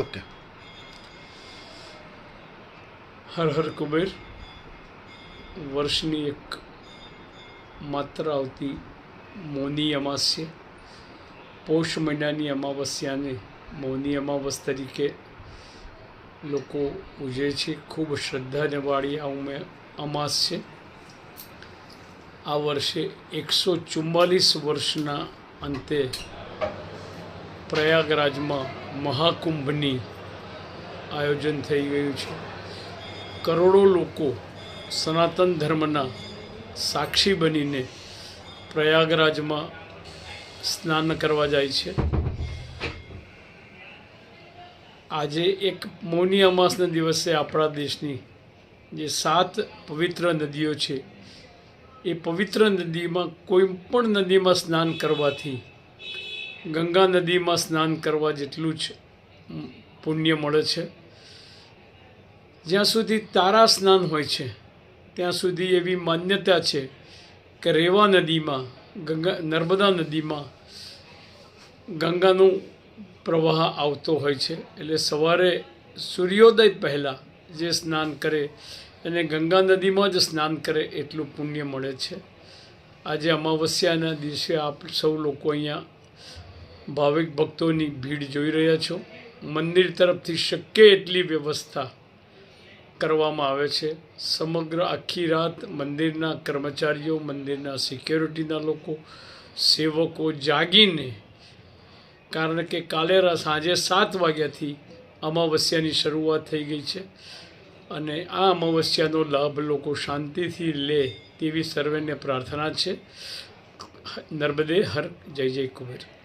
Okay Har Har Kuber વર્ષની એક માત્ર આવતી મૌની અમાસ્ય પૌષ મહિનાની અમાવસ્યાને મૌની અમાવસ તરીકે લોકો ઉજવે છે ખૂબ શ્રદ્ધાને વાળી આ ઉમે અમાસ છે આ વર્ષે એકસો ચુમ્માલીસ વર્ષના અંતે પ્રયાગરાજમાં મહાકુંભની આયોજન થઈ ગયું છે. કરોડો લોકો સનાતન ધર્મના સાક્ષી બનીને પ્રયાગરાજમાં સ્નાન કરવા જાય છે. આજે એક મૌની અમાસના દિવસે આપણા દેશની જે સાત પવિત્ર નદીઓ છે, એ પવિત્ર નદીમાં કોઈ પણ નદીમાં સ્નાન કરવાથી ગંગા નદીમાં સ્નાન કરવા જેટલું જ પુણ્ય મળે છે. જ્યાં સુધી તારા સ્નાન હોય છે, ત્યાં સુધી એવી માન્યતા છે કે રેવા નદીમાં, ગંગા, નર્મદા નદીમાં ગંગાનું પ્રવાહ આવતો હોય છે. એટલે સવારે સૂર્યોદય પહેલાં જે સ્નાન કરે અને ગંગા નદીમાં જ સ્નાન કરે એટલું પુણ્ય મળે છે. આજે અમાવસ્યાના દિવસે આપ સૌ લોકો અહીંયા ભાવિક ભક્તોની ભીડ જોઈ રહ્યા છો. મંદિર તરફથી શક્ય એટલી વ્યવસ્થા કરવામાં આવે છે. સમગ્ર આખી રાત મંદિરના કર્મચારીઓ, મંદિરના સિક્યોરિટીના લોકો, સેવકો જાગીને, કારણ કે કાલે રા- સાંજે સાત વાગ્યાથી અમાવસ્યાની શરૂઆત થઈ ગઈ છે અને આ અમાવસ્યાનો લાભ લોકો શાંતિથી લે તેવી સર્વેને પ્રાર્થના છે. નર્મદે હર, જય જય કુબેર.